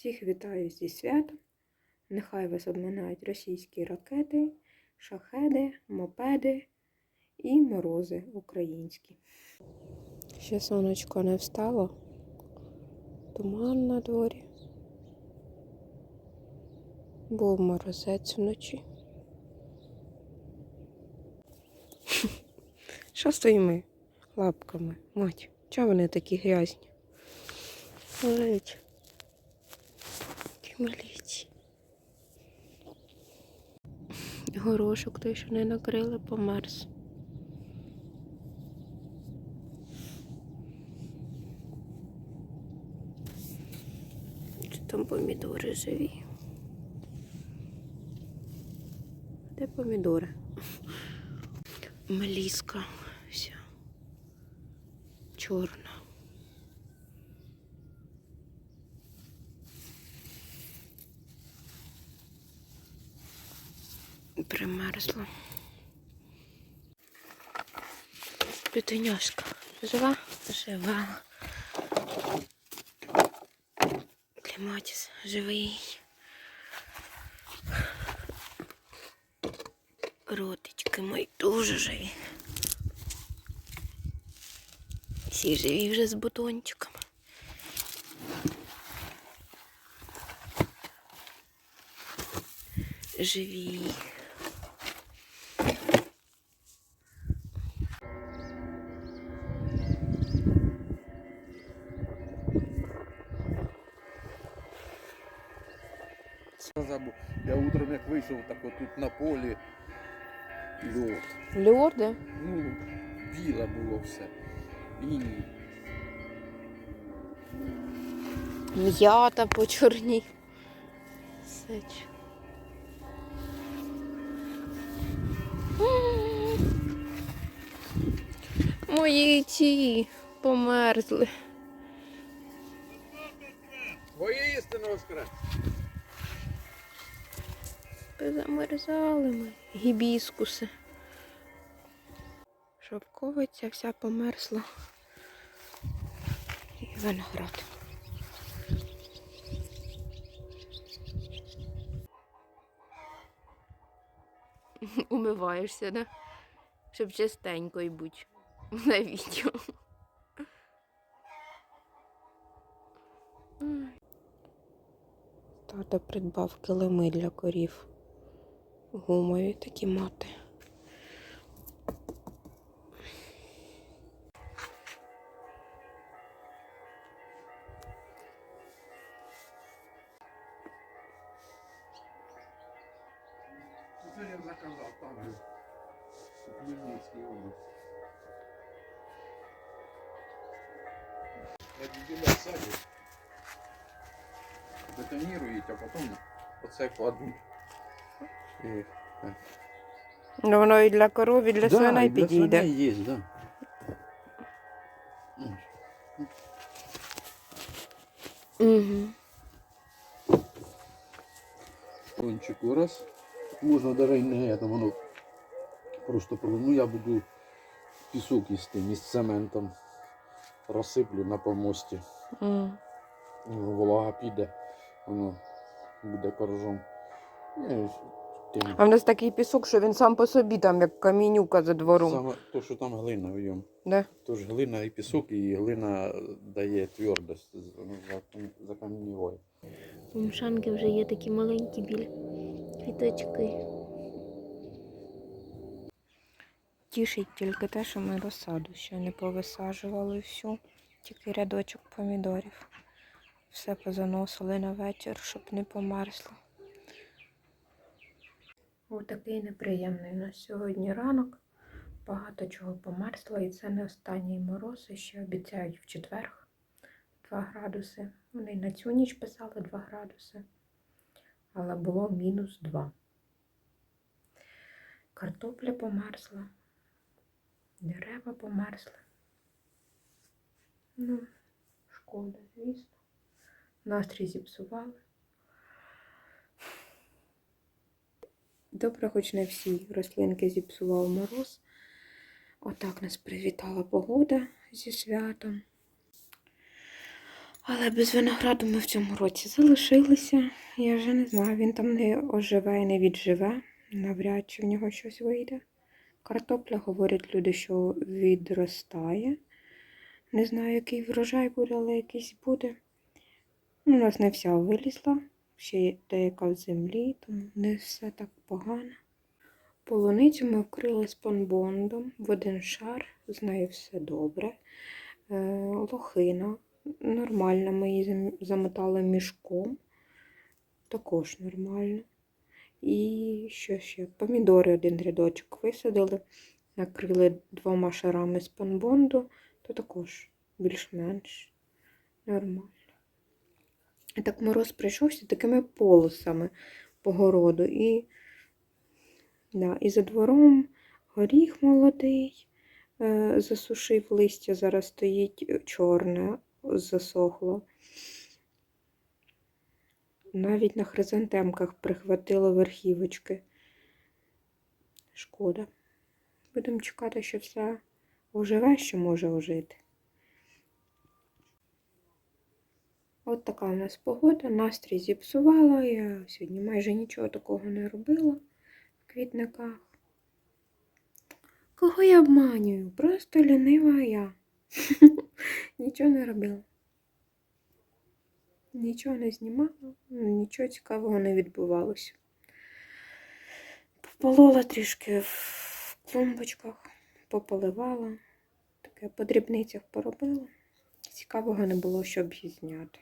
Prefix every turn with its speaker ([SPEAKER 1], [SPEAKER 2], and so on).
[SPEAKER 1] Всіх вітаю зі святом. Нехай вас обминають російські ракети, шахеди, мопеди і морози українські. Ще сонечко не встало. Туман на дворі. Був морозець вночі. Що стоїмо лапками? Мать, чого вони такі грязні? Ледь. Маліці. Горошок той, що не накрили, померз. Чи там помідори живі? Де помідори? Маліска вся чорна. Примерзла. Пітеняшка. Жива? Жива. Кліматіс живий. Родички мої дуже живі. Всі живі вже з бутончиками. Живі.
[SPEAKER 2] Забув. Я утром як вийшов, так отут на полі льод.
[SPEAKER 1] Льорди?
[SPEAKER 2] Ну, біле було все. І
[SPEAKER 1] М'ята по чорній. Сич. Мої ті померзли.
[SPEAKER 2] Твоє істина воскрес.
[SPEAKER 1] Замерзали ми. Гібіскуси. Шовковиця вся померзла. І виноград. Умиваєшся, да? Щоб чистенько й будь на відео. Тато придбав килими для корів. Гумові такі мати.
[SPEAKER 2] Це я заказав там. У Хмельницькій області. Як біля саді. Бетонірують, а потім оце кладуть. І,
[SPEAKER 1] Ну, воно і для коров, і для
[SPEAKER 2] Да,
[SPEAKER 1] свиней
[SPEAKER 2] і для
[SPEAKER 1] підійде.
[SPEAKER 2] свиней є, да.
[SPEAKER 1] Угу.
[SPEAKER 2] Кончику раз. Можна навіть не это, воно просто ну я буду пісок із тим, із цементом. Розсиплю на помості.
[SPEAKER 1] Mm.
[SPEAKER 2] Ну, Волога піде, воно буде коржом. І тим.
[SPEAKER 1] А в нас такий пісок, що він сам по собі там, як камінюка за двором.
[SPEAKER 2] Саме то, що там глина в ньому.
[SPEAKER 1] Да?
[SPEAKER 2] Тож глина і пісок, і глина дає твердость, за- закам'яніває.
[SPEAKER 3] У Мшанки вже є такі маленькі білі квіточки.
[SPEAKER 1] Тішить тільки те, що ми розсаду ще не повисаджували всю, тільки рядочок помідорів. Все позаносили на вечір, щоб не померзло. Отакий неприємний у нас сьогодні ранок. Багато чого померзло, і це не останній мороз, і ще обіцяють в четверг 2 градуси. Вони на цю ніч писали 2 градуси, але було мінус 2. Картопля померзла. Дерева померзли. Ну, шкода, звісно. Настрій зіпсували. Добре, хоч не всі рослинки зіпсував мороз. Отак нас привітала погода зі святом. Але без винограду ми в цьому році залишилися. Я вже не знаю, він там не оживе і не відживе. Навряд чи в нього щось вийде. Картопля, говорять люди, що відростає. Не знаю, який врожай буде, але якийсь буде. Ну, У нас не вся вилізла, ще деяка в землі, тому не все так погано. Полуницю ми вкрили спанбондом в один шар, з нею все добре. Е, лохина нормально, ми її замотали мішком, також нормально. І що ще? Помідори один рядочок висадили, накрили двома шарами спанбонду, то також більш-менш нормально. Так мороз прийшовся такими полосами по городу. І, да, і за двором горіх молодий е, засушив листя, зараз стоїть е, чорне, засохло. Навіть на хризантемках прихватило верхівочки. Шкода. Будемо чекати, що все оживе, що може ожити. От така у нас погода, настрій зіпсувала. Я сьогодні майже нічого такого не робила в квітниках. Кого я обманюю? Просто лінива я. Нічого не робила. Нічого не знімала, нічого цікавого не відбувалося. Пополола трішки в клумбочках, пополивала, таке по дрібницях поробила. Цікавого не було, щоб її зняти.